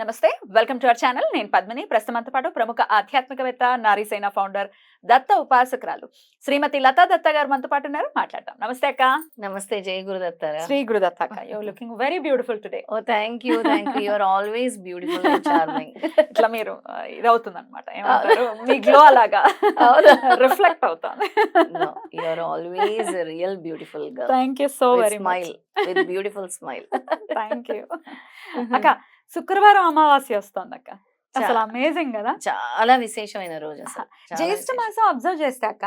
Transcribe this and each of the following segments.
నమస్తే welcome to our channel. నేను పద్మిని. ప్రస్తుతంతో పాటు ప్రముఖ ఆధ్యాత్మికవేత్త నారీసేన ఫౌండర్ దత్త ఉపాసకురాలు శ్రీమతి లతా దత్త గారు మనతో పాటు ఉన్నారు. మాట్లాడదాం. నమస్తే అక్క. నమస్తే జై గురుదత్తారా శ్రీ గురుదత్త అక్క. You're looking very beautiful today oh thank you thank you you're always beautiful charming ఇట్లా మీరు ఆ, ఇదవుతుంది అనమాట ఏమంటారు? మీ గ్లో అలాగా? రిఫ్లెక్ట్ అవుతాను you're always real beautiful thank you so very smile with beautiful smile thank you అక్క శుక్రవారం అమావాస్య వస్తుంది అక్క అసలు అమేజింగ్ కదా. చాలా విశేషమైన రోజు జ్యేష్ఠ. మాసం అబ్జర్వ్ చేస్తే అక్క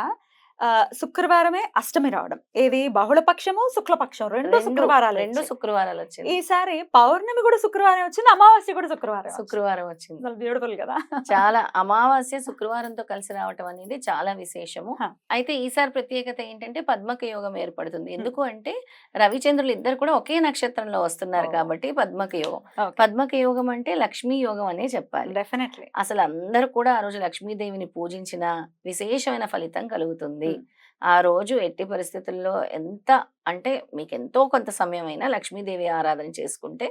శుక్రవారమే అష్టమి రావడం. ఏది? బహుళపక్షము శుక్లపక్షం? రెండు శుక్రవారాలు రెండు. శుక్రవారాలు వచ్చింది. ఈసారి పౌర్ణమి కూడా శుక్రవారం వచ్చింది అమావాస్య కూడా శుక్రవారం శుక్రవారం వచ్చింది. బ్యూటిఫుల్ కదా. చాలా అమావాస్య శుక్రవారంతో కలిసి రావటం అనేది చాలా విశేషము. అయితే ఈసారి ప్రత్యేకత ఏంటంటే పద్మక యోగం ఏర్పడుతుంది ఎందుకు అంటే రవిచంద్రులు ఇద్దరు కూడా ఒకే నక్షత్రంలో వస్తున్నారు. కాబట్టి పద్మక యోగం. పద్మక యోగం అంటే లక్ష్మీ యోగం అనే చెప్పాలి. డెఫినెట్లీ. అసలు అందరూ కూడా ఆ రోజు లక్ష్మీదేవిని పూజించిన విశేషమైన ఫలితం కలుగుతుంది. Hmm. ఆ రోజు ఎట్టి పరిస్థితుల్లో ఎంత అంటే మీకు ఎంతో కొంత సమయం అయినా లక్ష్మీదేవి ఆరాధన చేసుకుంటే.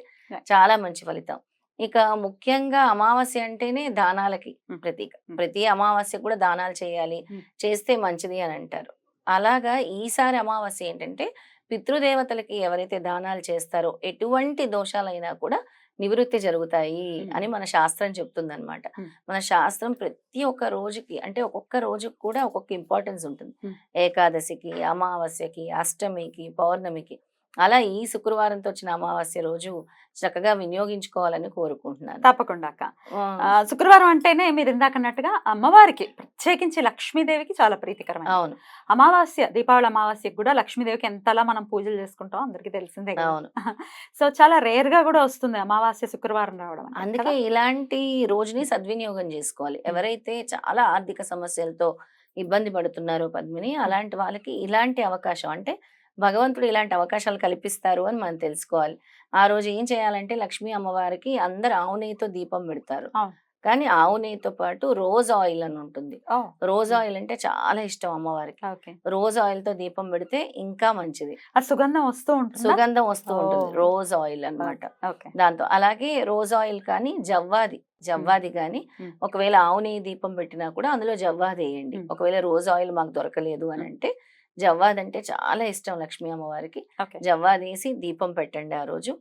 చాలా మంచి ఫలితం ఇక ముఖ్యంగా అమావాస్య అంటేనే దానాలకి. ప్రతీక. ప్రతి అమావాస్య కూడా దానాలు చేయాలి. చేస్తే మంచిది అని అంటారు అలాగా ఈసారి అమావాస్య ఏంటంటే పితృదేవతలకి ఎవరైతే దానాలు చేస్తారో ఎటువంటి దోషాలైనా కూడా నివృత్తి జరుగుతాయి. అని మన శాస్త్రం చెప్తుందన్నమాట Hmm. మన శాస్త్రం ప్రతి ఒక్క రోజుకి అంటే ఒక్కొక్క రోజుకి కూడా ఒక్కొక్క ఇంపార్టెన్స్ ఉంటుంది. ఏకాదశికి అమావాస్యకి అష్టమికి పౌర్ణమికి అలా ఈ శుక్రవారంతో వచ్చిన అమావాస్య రోజు చక్కగా వినియోగించుకోవాలని కోరుకుంటున్నాను. తప్పకుండా అక్క. శుక్రవారం అంటేనే మీరు ఇందాక అన్నట్టుగా అమ్మవారికి ప్రత్యేకించి లక్ష్మీదేవికి చాలా ప్రీతికరమైన అవును. అమావాస్య దీపావళి అమావాస్యకి కూడా లక్ష్మీదేవికి ఎంతలా మనం పూజలు చేసుకుంటాం అందరికీ తెలిసిందే అవును. సో చాలా రేర్గా కూడా వస్తుంది అమావాస్య శుక్రవారం రావడం అందుకే? ఇలాంటి రోజుని సద్వినియోగం చేసుకోవాలి. ఎవరైతే చాలా ఆర్థిక సమస్యలతో ఇబ్బంది పడుతున్నారో పద్మిని అలాంటి వాళ్ళకి ఇలాంటి అవకాశం అంటే భగవంతుడు ఇలాంటి అవకాశాలు కల్పిస్తారు అని మనం తెలుసుకోవాలి. ఆ రోజు ఏం చేయాలంటే లక్ష్మీ అమ్మవారికి అందరు ఆవు నెయ్యితో దీపం పెడతారు. కానీ ఆవు నెయ్యితో పాటు రోజ్ ఆయిల్ అని ఉంటుంది. రోజ్. ఆయిల్ అంటే చాలా ఇష్టం అమ్మవారికి. రోజ్ ఆయిల్తో దీపం పెడితే ఇంకా మంచిది. సుగంధం వస్తూ ఉంటుంది? సుగంధం వస్తూ ఉంటుంది. రోజ్ ఆయిల్ అన్నమాట. ఓకే. దాంతో అలాగే రోజ్ ఆయిల్ కానీ జవ్వాది జవ్వాది కానీ. ఒకవేళ ఆవు నెయ్యి దీపం పెట్టినా కూడా అందులో జవ్వాది వేయండి. ఒకవేళ రోజ్ ఆయిల్ మాకు దొరకలేదు అని అంటే జవ్వాది అంటే చాలా ఇష్టం లక్ష్మీ అమ్మవారికి. ఓకే. జవ్వాది వేసి దీపం పెట్టండి ఆ రోజు.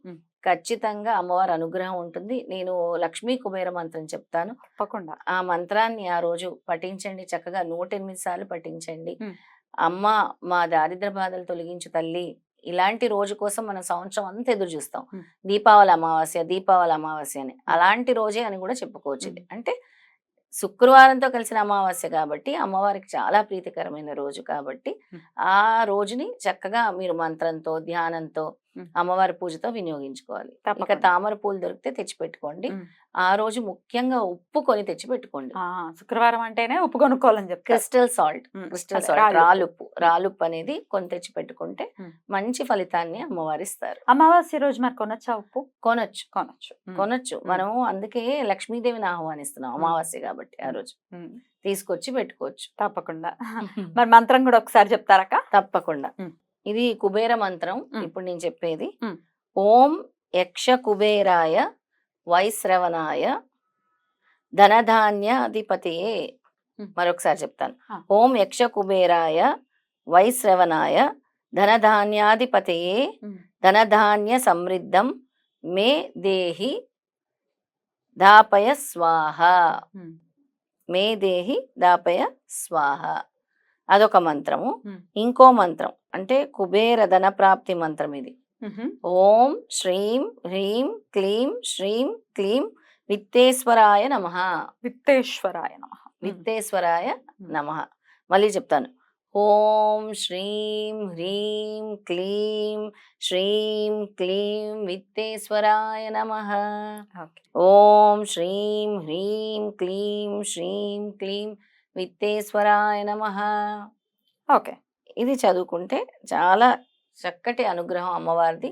ఖచ్చితంగా అమ్మవారి అనుగ్రహం ఉంటుంది. నేను లక్ష్మీ కుబేర మంత్రం చెప్తాను. తప్పకుండా. ఆ మంత్రాన్ని ఆ రోజు పఠించండి. చక్కగా నూట ఎనిమిది సార్లు పఠించండి. మ్మ్. అమ్మ మా దారిద్ర బాధలు తొలగించు తల్లి ఇలాంటి రోజు కోసం మనం సంవత్సరం అంతా ఎదురు చూస్తాం. దీపావళి అమావాస్య దీపావళి అమావాస్య అని. అలాంటి రోజే అని కూడా చెప్పుకోవచ్చు. అంటే శుక్రవారంతో కలిసిన అమావాస్య కాబట్టి అమ్మవారికి చాలా ప్రీతికరమైన రోజు కాబట్టి. ఆ రోజుని చక్కగా మీరు మంత్రంతో ధ్యానంతో. అమ్మవారి పూజతో వినియోగించుకోవాలి. ఇక తప్పకుండా. తామర పూలు దొరికితే తెచ్చి పెట్టుకోండి మ్మ్. ఆ రోజు ముఖ్యంగా ఉప్పు కొని తెచ్చి పెట్టుకోండి ఆ, శుక్రవారం అంటేనే ఉప్పు కొనుక్కోవాలని చెప్తారు. Crystal salt. Crystal salt. రాళ్ళు. రాలుప్పు రాలుప్పు అనేది కొని తెచ్చి పెట్టుకుంటే మ్మ్. మంచి ఫలితాన్ని అమ్మవారు ఇస్తారు. అమావాస్య రోజు మరి కొనొచ్చా ఉప్పు? కొనొచ్చు. కొనొచ్చు. కొనొచ్చు. మనము అందుకే లక్ష్మీదేవిని ఆహ్వానిస్తున్నాం అమావాస్య కాబట్టి ఆ రోజు. తీసుకొచ్చి పెట్టుకోవచ్చు. తప్పకుండా. మరి మంత్రం కూడా ఒకసారి చెప్తారక్క? తప్పకుండా. ఇది కుబేర మంత్రం. ఇప్పుడు నేను చెప్పేది. ఓం యక్ష కుబేరాయ వైశ్రవణాయ ధనధాన్యాధిపతియే. మరొకసారి చెప్తాను. ఓం యక్ష కుబేరాయ వైశ్రవణాయ ధనధాన్యాధిపతయే. ధనధాన్య సమృద్ధం మే దేహి దాపయ స్వాహ. మే దేహి దాపయ స్వాహ అదొక మంత్రము. ఇంకో మంత్రం అంటే కుబేర ధన ప్రాప్తి మంత్రం ఇది. ఓం శ్రీం హ్రీం క్లీం శ్రీం క్లీం విత్తేశ్వరాయ నమ. విత్తేశ్వరాయ నమ. విత్తేశ్వరాయ నమ. మళ్ళీ చెప్తాను. ఓం శ్రీం హ్రీం క్లీం శ్రీం క్లీం విత్తేశ్వరాయ నమ. ఓం శ్రీం హ్రీం క్లీం శ్రీం క్లీం విత్తేశ్వరాయ నమ. ఓకే. ఇది చదువుకుంటే చాలా చక్కటి అనుగ్రహం అమ్మవారిది.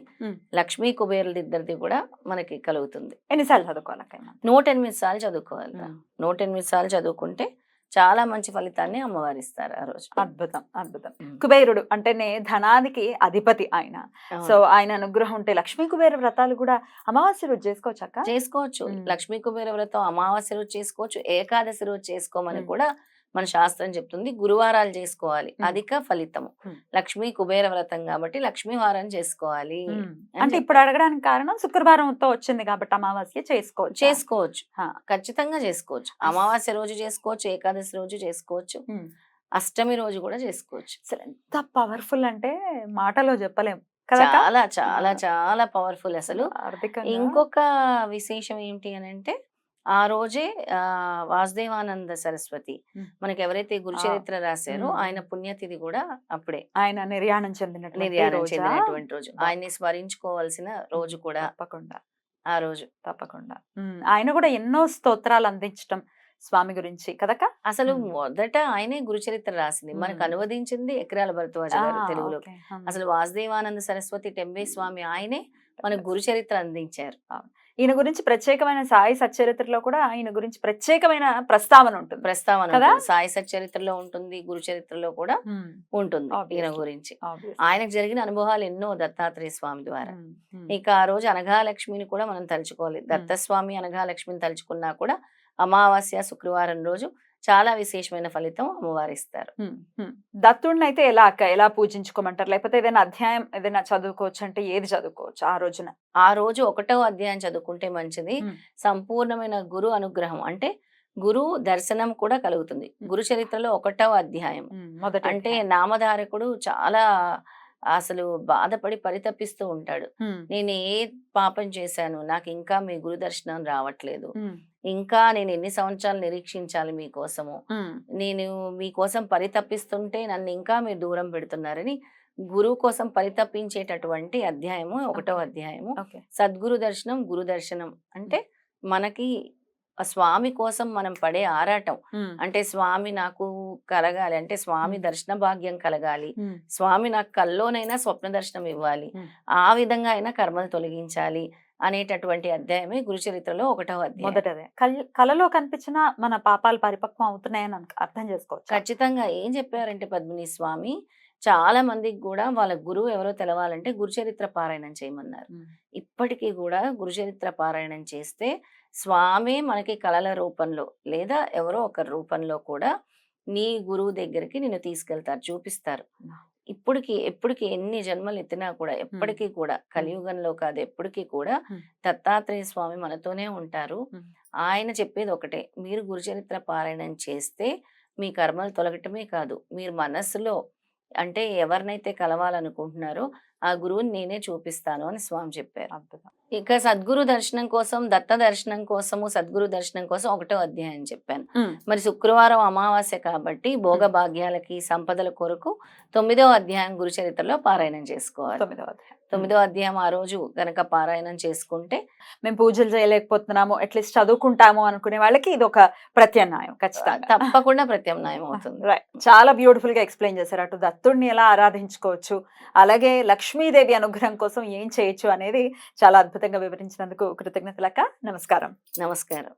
లక్ష్మీ కుబేరులది ఇద్దరిది కూడా మనకి కలుగుతుంది. ఎన్నిసార్లు చదువుకోవాలక్క నూట ఎనిమిది సార్లు చదువుకోవాలి. నూట ఎనిమిది సార్లు చదువుకుంటే చాలా మంచి ఫలితాన్ని అమ్మవారు ఇస్తారు ఆ రోజు అద్భుతం అద్భుతం. కుబేరుడు అంటేనే ధనానికి అధిపతి ఆయన. సో ఆయన అనుగ్రహం ఉంటే లక్ష్మీ కుబేర వ్రతాలు కూడా అమావాస్య రోజు చేసుకోవచ్చు అక్క చేసుకోవచ్చు. లక్ష్మీ కుబేర వ్రతం అమావాస్య రోజు చేసుకోవచ్చు ఏకాదశి రోజు చేసుకోమని. కూడా మన శాస్త్రం చెప్తుంది. గురువారాలు చేసుకోవాలి. అధిక ఫలితము. లక్ష్మీ కుబేర వ్రతం కాబట్టి లక్ష్మీ వారం చేసుకోవాలి అంటే ఇప్పుడు అడగడానికి కారణం శుక్రవారంతో వచ్చింది కాబట్టి అమావాస్య చేసుకోవచ్చు? చేసుకోవచ్చు. ఖచ్చితంగా చేసుకోవచ్చు. అమావాస్య రోజు చేసుకోవచ్చు. ఏకాదశి రోజు చేసుకోవచ్చు. అష్టమి రోజు కూడా చేసుకోవచ్చు. అసలు ఎంత పవర్ఫుల్ అంటే మాటలో చెప్పలేం. కదా అక్క? చాలా చాలా. చాలా పవర్ఫుల్ అసలు. ఇంకొక విశేషం ఏంటి అని అంటే ఆ రోజే ఆ వాసుదేవానంద సరస్వతి. మనకి ఎవరైతే గురుచరిత్ర రాశారో. ఆయన పుణ్యతిథి కూడా అప్పుడే ఆయన నిర్యాణం చెందినటువంటి నిర్యాణం రోజా? చెందినటువంటి రోజు. ఆయన్ని స్మరించుకోవాల్సిన రోజు కూడా తప్పకుండా ఆ రోజు తప్పకుండా. ఆయన కూడా ఎన్నో స్తోత్రాలు అందించటం స్వామి గురించి కదక్క అసలు. మొదట ఆయనే గురుచరిత్ర రాసింది మనకు. అనువదించింది ఎకరాల భరద్వాజ గారు తెలుగులో. అసలు వాసుదేవానంద సరస్వతి టెంబే స్వామి ఆయనే మనకు గురుచరిత్ర అందించారు ఈయన గురించి ప్రత్యేకమైన సాయి సచ్చరిత్రలో కూడా ఆయన గురించి ప్రత్యేకమైన ప్రస్తావన ఉంటుంది ప్రస్తావన కదా? సాయి సచ్చరిత్రలో ఉంటుంది గురు చరిత్రలో కూడా. ఉంటుంది ఈయన. గురించి. ఆయనకు జరిగిన అనుభవాలు ఎన్నో దత్తాత్రేయ స్వామి ద్వారా. ఇక ఆ రోజు అనఘాలక్ష్మిని కూడా మనం తలుచుకోవాలి దత్తస్వామి అనఘాలక్ష్మిని తలుచుకున్నా కూడా అమావాస్య శుక్రవారం రోజు చాలా విశేషమైన ఫలితం అమ్మవారు ఇస్తారు. దత్తుడిని అయితే ఎలా అక్క? ఎలా పూజించుకోమంటారు? లేకపోతే ఏదైనా అధ్యాయం ఏదైనా చదువుకోవచ్చు అంటే ఏది చదువుకోవచ్చు ఆ రోజున? ఆ రోజు ఒకటో అధ్యాయం చదువుకుంటే మంచిది. సంపూర్ణమైన గురు అనుగ్రహం అంటే గురువు దర్శనం కూడా కలుగుతుంది. గురు చరిత్రలో ఒకటవ అధ్యాయం. అంటే. నామధారకుడు చాలా అసలు బాధపడి పరితపిస్తూ ఉంటాడు. నేను ఏ పాపం చేశాను? నాకు ఇంకా మీ గురు దర్శనం రావట్లేదు. ఇంకా నేను ఎన్ని సంవత్సరాలు నిరీక్షించాలి మీకోసము. నేను మీకోసం పరితపిస్తుంటే నన్ను ఇంకా మీరు దూరం పెడుతున్నారని గురువు కోసం పరితపించేటటువంటి అధ్యాయము ఒకటో అధ్యాయము సద్గురు దర్శనం గురు దర్శనం అంటే మనకి స్వామి కోసం మనం పడే ఆరాటం. అంటే స్వామి నాకు కలగాలి అంటే స్వామి. దర్శన భాగ్యం కలగాలి. స్వామి నాకు కల్లోనైనా స్వప్న దర్శనం ఇవ్వాలి. ఆ విధంగా అయినా కర్మలు తొలగించాలి అనేటటువంటి అధ్యాయమే గురుచరిత్రలో ఒకటవ అధ్యాయం. మొదటదే. కలలో కనిపించిన మన పాపాలు పరిపక్వం అవుతున్నాయని అర్థం చేసుకోవచ్చు? ఖచ్చితంగా ఏం చెప్పారంటే పద్మిని స్వామి చాలా మందికి కూడా వాళ్ళ గురువు ఎవరో తెలవాలంటే గురుచరిత్ర పారాయణం చేయమన్నారు. ఇప్పటికీ కూడా గురుచరిత్ర పారాయణం చేస్తే స్వామి మనకి కళల రూపంలో లేదా ఎవరో ఒక రూపంలో కూడా నీ గురువు దగ్గరికి నిన్ను తీసుకెళ్తారు చూపిస్తారు. ఇప్పటికి ఎప్పటికి ఎన్ని జన్మలు ఎత్తినా కూడా ఎప్పటికీ కూడా కలియుగంలో కాదు ఎప్పటికీ కూడా. దత్తాత్రేయ స్వామి మనతోనే ఉంటారు. ఆయన చెప్పేది ఒకటే మీరు గురుచరిత్ర పారాయణం చేస్తే మీ కర్మలు తొలగటమే కాదు మీరు మనస్సులో అంటే ఎవరినైతే కలవాలనుకుంటున్నారో ఆ గురువుని నేనే చూపిస్తాను అని స్వామి చెప్పారు. అద్భుతం. ఇక సద్గురు దర్శనం కోసం దత్త దర్శనం కోసము సద్గురు దర్శనం కోసం ఒకటో అధ్యాయం చెప్పాను. మరి శుక్రవారం అమావాస్య కాబట్టి భోగ భాగ్యాలకి సంపదల కొరకు తొమ్మిదో అధ్యాయం గురు చరిత్రలో పారాయణం చేసుకోవాలి. తొమ్మిదో అధ్యాయం. ఆ రోజు గనక పారాయణం చేసుకుంటే మేము పూజలు చేయలేకపోతున్నాము అట్లీస్ట్ చదువుకుంటాము అనుకునే వాళ్ళకి ఇది ఒక ప్రత్యామ్నాయం ఖచ్చితంగా. తప్పకుండా ప్రత్యామ్నాయం అవుతుంది. రైట్ చాలా బ్యూటిఫుల్గా ఎక్స్ప్లెయిన్ చేశారు. అటు దత్తుడిని ఎలా ఆరాధించుకోవచ్చు అలాగే లక్ష్మీదేవి అనుగ్రహం కోసం ఏం చేయొచ్చు అనేది చాలా అద్భుతంగా వివరించినందుకు కృతజ్ఞతలక్క. నమస్కారం. నమస్కారం.